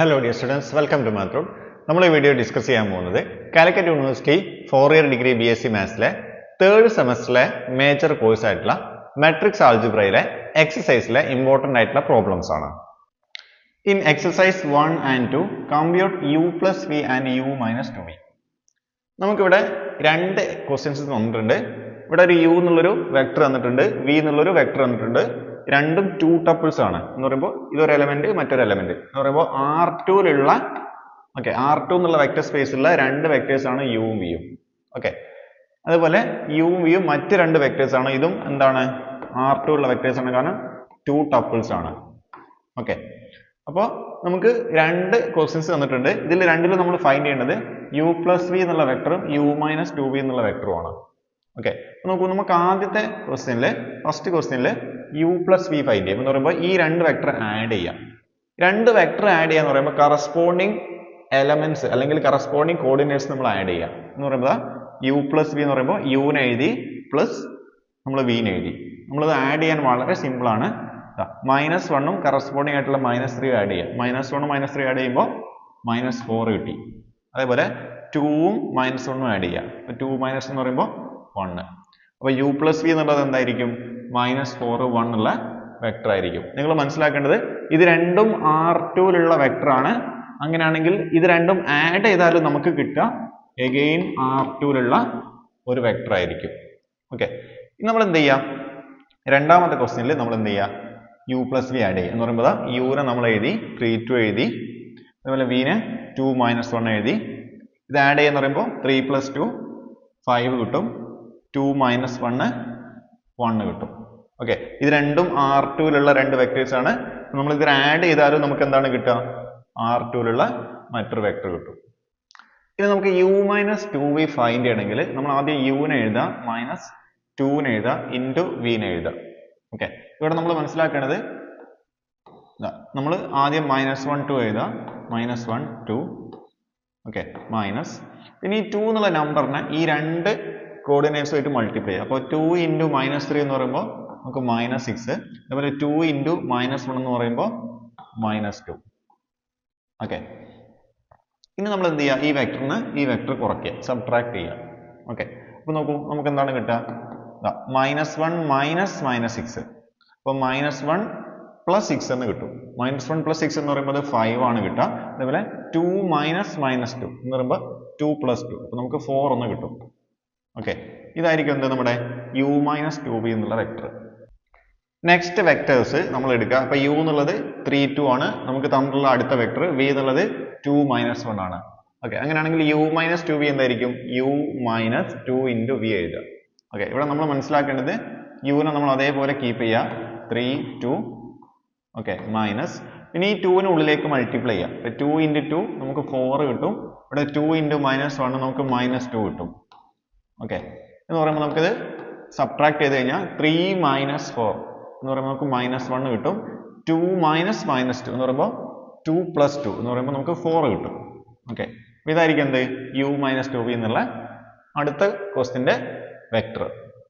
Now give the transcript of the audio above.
Hello dear students welcome to മാത്രം നമ്മൾ ഈ വീഡിയോ ഡിസ്കസ് ചെയ്യാൻ പോകുന്നത് Calicut university four year degree B S C മാത്സിലെ third സെമസ്റ്ററിലെ മേജർ കോഴ്സ് ആയിട്ടുള്ള മെട്രിക്സ് ആൾജിബ്രയിലെ എക്സസൈസിലെ ഇമ്പോർട്ടന്റ് ആയിട്ടുള്ള പ്രോബ്ലംസ് ആണ്. In exercise one and two compute u plus v and u minus two v നമുക്കിവിടെ രണ്ട് ക്വസ്റ്റ്യൻസ് തന്നിട്ടുണ്ട്. ഇവിടെ ഒരു യു എന്നുള്ളൊരു വെക്ടർ തന്നിട്ടുണ്ട് വി എന്നുള്ളൊരു വെക്ടർ തന്നിട്ടുണ്ട് രണ്ടും ടു ടപ്പിൾസ് ആണ്. എന്ന് പറയുമ്പോൾ ഇതൊരു എലമെന്റ് മറ്റൊരു എലമെന്റ് എന്ന് പറയുമ്പോൾ ആർ ടുവിലുള്ള ഓക്കെ ആർ ടു എന്നുള്ള വെക്ടർ സ്പേസിലുള്ള രണ്ട് വെക്ടേഴ്സ് ആണ് യുവും വിയും ഓക്കെ അതുപോലെ യുവും വിയും മറ്റ് രണ്ട് വെക്ടേഴ്സ് ആണ്. ഇതും എന്താണ്? ആർ ടു ഉള്ള വെക്ടേഴ്സ് ആണ്. കാരണം ടു ടപ്പിൾസ് ആണ്. ഓക്കെ അപ്പോൾ നമുക്ക് രണ്ട് ക്വസ്റ്റ്യൻസ് തന്നിട്ടുണ്ട്. ഇതിൽ രണ്ടിലും നമ്മൾ ഫൈൻഡ് ചെയ്യേണ്ടത് യു പ്ലസ് വി എന്നുള്ള വെക്ടറും യു മൈനസ് ടു വി എന്നുള്ള വെക്ടറും ആണ്. ഓക്കെ നമുക്ക് നമുക്ക് ആദ്യത്തെ ക്വസ്റ്റ്യനിൽ ഫസ്റ്റ് ക്വസ്റ്റ്യനിൽ യു പ്ലസ് വി ഫൈൻഡ് ചെയ്യാം എന്ന് പറയുമ്പോൾ ഈ രണ്ട് വെക്ടർ ആഡ് ചെയ്യാം. രണ്ട് വെക്ടർ ആഡ് ചെയ്യാന്ന് പറയുമ്പോൾ കറസ്പോണ്ടിങ് എലമെന്റ്സ് അല്ലെങ്കിൽ കറസ്പോണ്ടിങ് കോർഡിനേറ്റ്സ് നമ്മൾ ആഡ് ചെയ്യാം. എന്ന് പറയുമ്പോൾ യു പ്ലസ് വി എന്ന് പറയുമ്പോൾ യുവിന് എഴുതി പ്ലസ് നമ്മൾ വിന് എഴുതി. നമ്മളിത് ആഡ് ചെയ്യാൻ വളരെ സിമ്പിൾ ആണ്. മൈനസ് വണ്ണും കറസ്പോണ്ടിങ് ആയിട്ടുള്ള മൈനസ് ത്രീ ആഡ് ചെയ്യാം. മൈനസ് വണ്ണും മൈനസ് ത്രീ ആഡ് ചെയ്യുമ്പോൾ മൈനസ് ഫോർ കിട്ടി. അതേപോലെ ടൂവും മൈനസ് വണ്ണും ആഡ് ചെയ്യാം. ടു മൈനസ് എന്ന് പറയുമ്പോൾ വണ്ണ് അപ്പോൾ യു പ്ലസ് വി എന്നുള്ളത് എന്തായിരിക്കും? മൈനസ് ഫോർ വൺ ഉള്ള വെക്ടർ ആയിരിക്കും. നിങ്ങൾ മനസ്സിലാക്കേണ്ടത് ഇത് രണ്ടും ആർ ടുവിലുള്ള വെക്ടറാണ് അങ്ങനെയാണെങ്കിൽ ഇത് രണ്ടും ആഡ് ചെയ്താലും നമുക്ക് കിട്ടുക എഗെയിൻ ആർ ടുവിലുള്ള ഒരു വെക്ടർ ആയിരിക്കും. ഓക്കെ നമ്മൾ എന്ത് ചെയ്യാം? രണ്ടാമത്തെ ക്വസ്റ്റ്യനിൽ നമ്മൾ എന്ത് ചെയ്യാം? യു പ്ലസ് വി ആഡ് ചെയ്യുക. എന്ന് പറയുമ്പോൾ യുനെ നമ്മൾ എഴുതി ത്രീ ടു എഴുതി അതുപോലെ വിനെ ടു മൈനസ് വൺ എഴുതി. ഇത് ആഡ് ചെയ്യുന്ന പറയുമ്പോൾ ത്രീ പ്ലസ് ടു ഫൈവ് കിട്ടും. ടു മൈനസ് വണ്ണ് വണ്ണ് കിട്ടും. ഓക്കെ ഇത് രണ്ടും ആർ ടുവിലുള്ള രണ്ട് വെക്ടേഴ്സ് ആണ്. നമ്മൾ ഇത് ആഡ് ചെയ്താലും നമുക്ക് എന്താണ് കിട്ടുക? ആർ ടുവിലുള്ള മറ്റൊരു വെക്ടർ കിട്ടും. ഇനി നമുക്ക് u minus two v find ചെയ്യണമെങ്കിൽ നമ്മൾ ആദ്യം യുവിനെ എഴുതാം. മൈനസ് ടുവിനെ എഴുതാം. ഇന്റു വിനെ എഴുതാം. ഓക്കെ ഇവിടെ നമ്മൾ മനസ്സിലാക്കേണ്ടത് നമ്മൾ ആദ്യം മൈനസ് വൺ ടു എഴുതാം. Minus one two okay minus പിന്നെ ഈ ടു എന്നുള്ള നമ്പറിനെ ഈ രണ്ട് കോർഡിനേറ്റ്സ് ആയിട്ട് മൾട്ടിപ്ലൈ ചെയ്യാം. അപ്പോൾ ടു ഇന്റു മൈനസ് ത്രീ എന്ന് പറയുമ്പോൾ നമുക്ക് മൈനസ് സിക്സ് അതുപോലെ ടു ഇന്റു മൈനസ് വൺ എന്ന് പറയുമ്പോൾ മൈനസ് ടു ഓക്കെ ഇനി നമ്മൾ എന്ത് ചെയ്യുക ഈ വെക്ടറിന് ഈ വെക്ടർ കുറയ്ക്കുക. സബ്ട്രാക്ട് ചെയ്യുക. ഓക്കെ അപ്പോൾ നോക്കൂ നമുക്ക് എന്താണ് കിട്ടുക? Minus one minus minus six അപ്പോൾ മൈനസ് വൺ പ്ലസ് സിക്സ് എന്ന് കിട്ടും. മൈനസ് വൺ പ്ലസ് സിക്സ് എന്ന് പറയുമ്പോൾ ഫൈവ് ആണ് കിട്ടുക. അതേപോലെ ടു മൈനസ് മൈനസ് ടു എന്ന് പറയുമ്പോൾ ടു പ്ലസ് ടു അപ്പോൾ നമുക്ക് ഫോർ എന്ന് കിട്ടും. ഓക്കെ ഇതായിരിക്കും എന്ത് നമ്മുടെ യു മൈനസ് ടു ബി എന്നുള്ള വെക്ടർ നെക്സ്റ്റ് വെക്ടേഴ്സ് നമ്മൾ എടുക്കുക. അപ്പൊ യു എന്നുള്ളത് ത്രീ ടു ആണ്. നമുക്ക് തമ്മിലുള്ള അടുത്ത വെക്ടർ വി എന്നുള്ളത് ടു മൈനസ് വൺ ആണ്. ഓക്കെ അങ്ങനെയാണെങ്കിൽ യു മൈനസ് ടു ബി എന്തായിരിക്കും? U minus two into v എഴുതുക. ഓക്കെ ഇവിടെ നമ്മൾ മനസ്സിലാക്കേണ്ടത് യുവിനെ നമ്മൾ അതേപോലെ കീപ്പ് ചെയ്യുക. ത്രീ ടു ഓക്കെ മൈനസ് ഇനി ഈ ടുവിന് ഉള്ളിലേക്ക് മൾട്ടിപ്ലൈ ചെയ്യുക. ടു ഇന്റു ടു നമുക്ക് ഫോർ കിട്ടും. ഇവിടെ ടു ഇന്റു മൈനസ് വൺ നമുക്ക് മൈനസ് ടു കിട്ടും. ഓക്കെ എന്ന് പറയുമ്പോൾ നമുക്കിത് സബ്ട്രാക്ട് ചെയ്ത് കഴിഞ്ഞാൽ ത്രീ മൈനസ് ഫോർ എന്ന് പറയുമ്പോൾ നമുക്ക് മൈനസ് വൺ കിട്ടും. ടു മൈനസ് മൈനസ് ടു എന്ന് പറയുമ്പോൾ ടു പ്ലസ് ടു എന്ന് പറയുമ്പോൾ നമുക്ക് ഫോർ കിട്ടും. ഓക്കെ ഇതായിരിക്കും എന്ത്? യു മൈനസ് ടു എന്നുള്ള അടുത്ത ക്വസ്റ്റിന്റെ വെക്ടർ